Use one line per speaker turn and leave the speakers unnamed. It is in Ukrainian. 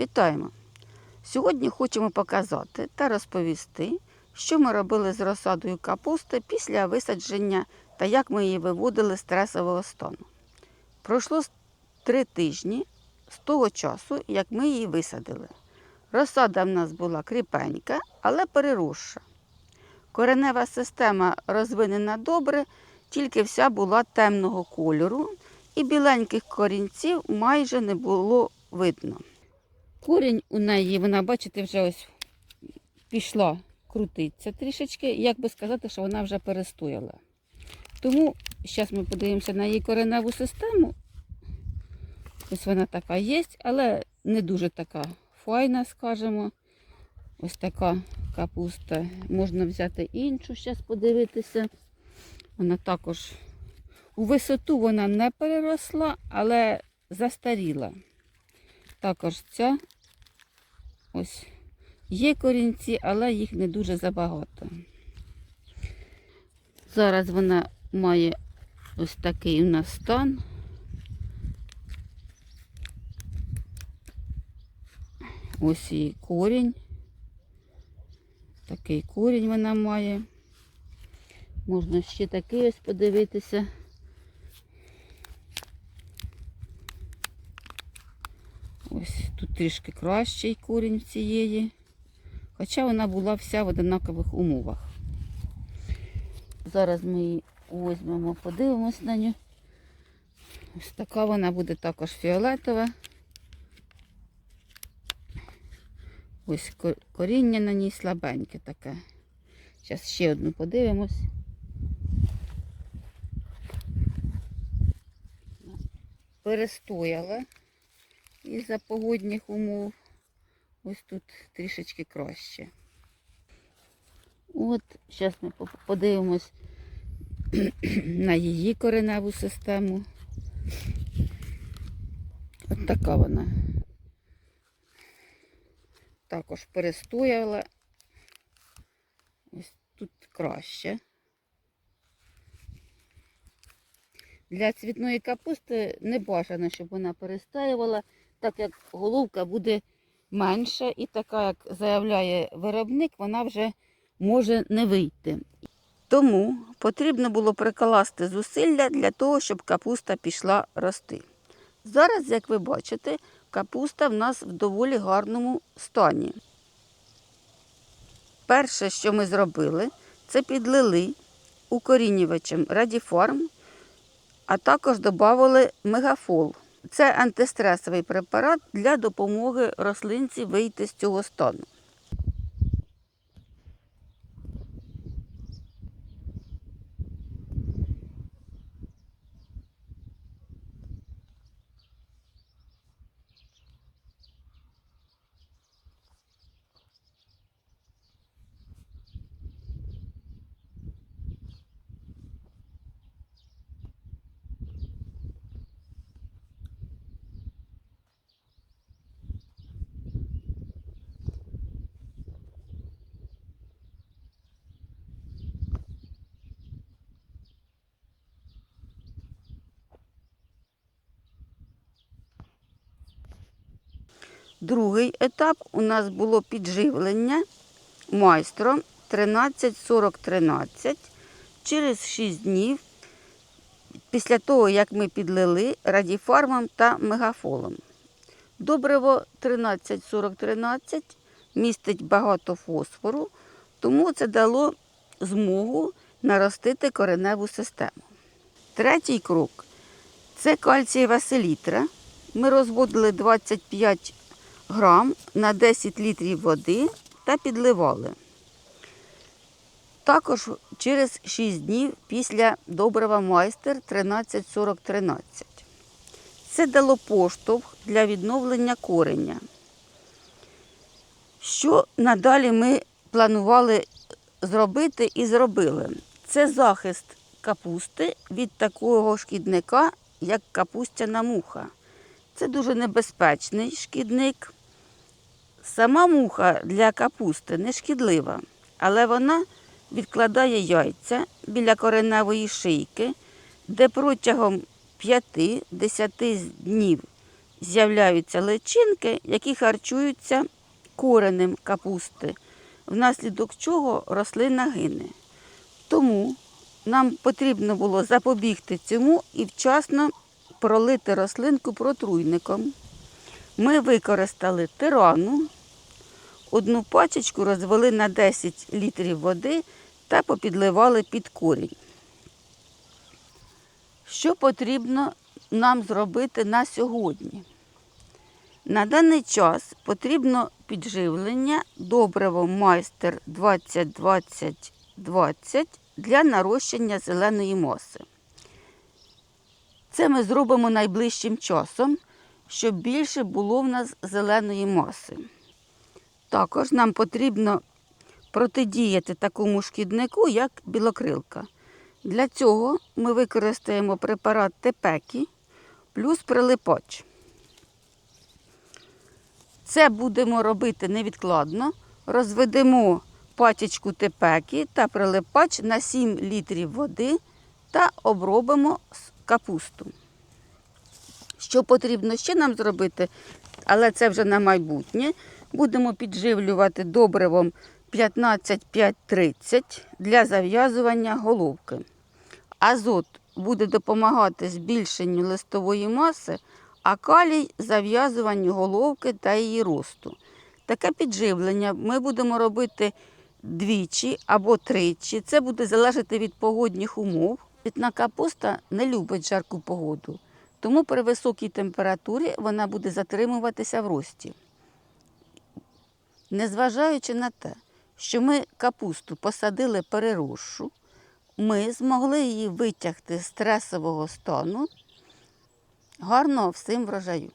Вітаємо! Сьогодні хочемо показати та розповісти, що ми робили з розсадою капусти після висадження та як ми її виводили з стресового стану. Пройшло три тижні з того часу, як ми її висадили. Розсада в нас була кріпенька, але переросша. Коренева система розвинена добре, тільки вся була темного кольору, і біленьких корінців майже не було видно. Корінь у неї, вона, бачите, вже ось пішла крутиться трішечки, як би сказати, що вона вже перестояла. Тому зараз ми подивимося на її кореневу систему. Ось вона така є, але не дуже така файна, скажімо. Ось така капуста. Можна взяти іншу, зараз подивитися. Вона також у висоту вона не переросла, але застаріла. Також ця ось є корінці, але їх не дуже забагато. Зараз вона має ось такий у нас стан. Ось її корінь. Такий корінь вона має. Можна ще такий ось подивитися. Ось тут трішки кращий корінь цієї. Хоча вона була вся в однакових умовах. Зараз ми її візьмемо, подивимось на нього. Ось така вона буде також фіолетова. Ось коріння на ній слабеньке таке. Зараз ще одну подивимось. Перестояла із-за погодних умов. Ось тут трішечки краще. От, зараз ми подивимось на її кореневу систему. От така вона. Також перестояла. Ось тут краще. Для цвітної капусти не бажано, щоб вона перестаювала, так як головка буде менша і така, як заявляє виробник, вона вже може не вийти. Тому потрібно було прикласти зусилля для того, щоб капуста пішла рости. Зараз, як ви бачите, капуста в нас в доволі гарному стані. Перше, що ми зробили, це підлили укорінювачем Радіфарм, а також додали мегафол. Це антистресовий препарат для допомоги рослинці вийти з цього стану. Другий етап у нас було підживлення майстром 13-40-13 через 6 днів після того, як ми підлили радіфармом та мегафолом. Добриво 13-40-13 містить багато фосфору, тому це дало змогу наростити кореневу систему. Третій крок це кальцієва селітра. Ми розводили 25 грам на 10 літрів води та підливали. Також через 6 днів після добрива майстер 13-40-13. Це дало поштовх для відновлення кореня. Що надалі ми планували зробити і зробили? Це захист капусти від такого шкідника, як капустяна муха. Це дуже небезпечний шкідник. Сама муха для капусти не шкідлива, але вона відкладає яйця біля кореневої шийки, де протягом 5-10 днів з'являються личинки, які харчуються коренем капусти, внаслідок чого рослина гине. Тому нам потрібно було запобігти цьому і вчасно пролити рослинку протруйником. Ми використали тирану, одну пачечку розвели на 10 літрів води та попідливали під корінь. Що потрібно нам зробити на сьогодні? На даний час потрібно підживлення добриво майстер 20-20-20 для нарощення зеленої маси. Це ми зробимо найближчим часом, щоб більше було в нас зеленої маси. Також нам потрібно протидіяти такому шкіднику, як білокрилка. Для цього ми використаємо препарат Тепекі плюс прилипач. Це будемо робити невідкладно. Розведемо пачечку тепеки та прилипач на 7 літрів води та обробимо капусту. Що потрібно ще нам зробити, але це вже на майбутнє. Будемо підживлювати добривом 15-5-30 для зав'язування головки. Азот буде допомагати збільшенню листової маси, а калій зав'язуванню головки та її росту. Таке підживлення ми будемо робити двічі або тричі. Це буде залежати від погодних умов. Цвітна капуста не любить жарку погоду, тому при високій температурі вона буде затримуватися в рості. Незважаючи на те, що ми капусту посадили переросшу, ми змогли її витягти з стресового стану гарного всім врожаю.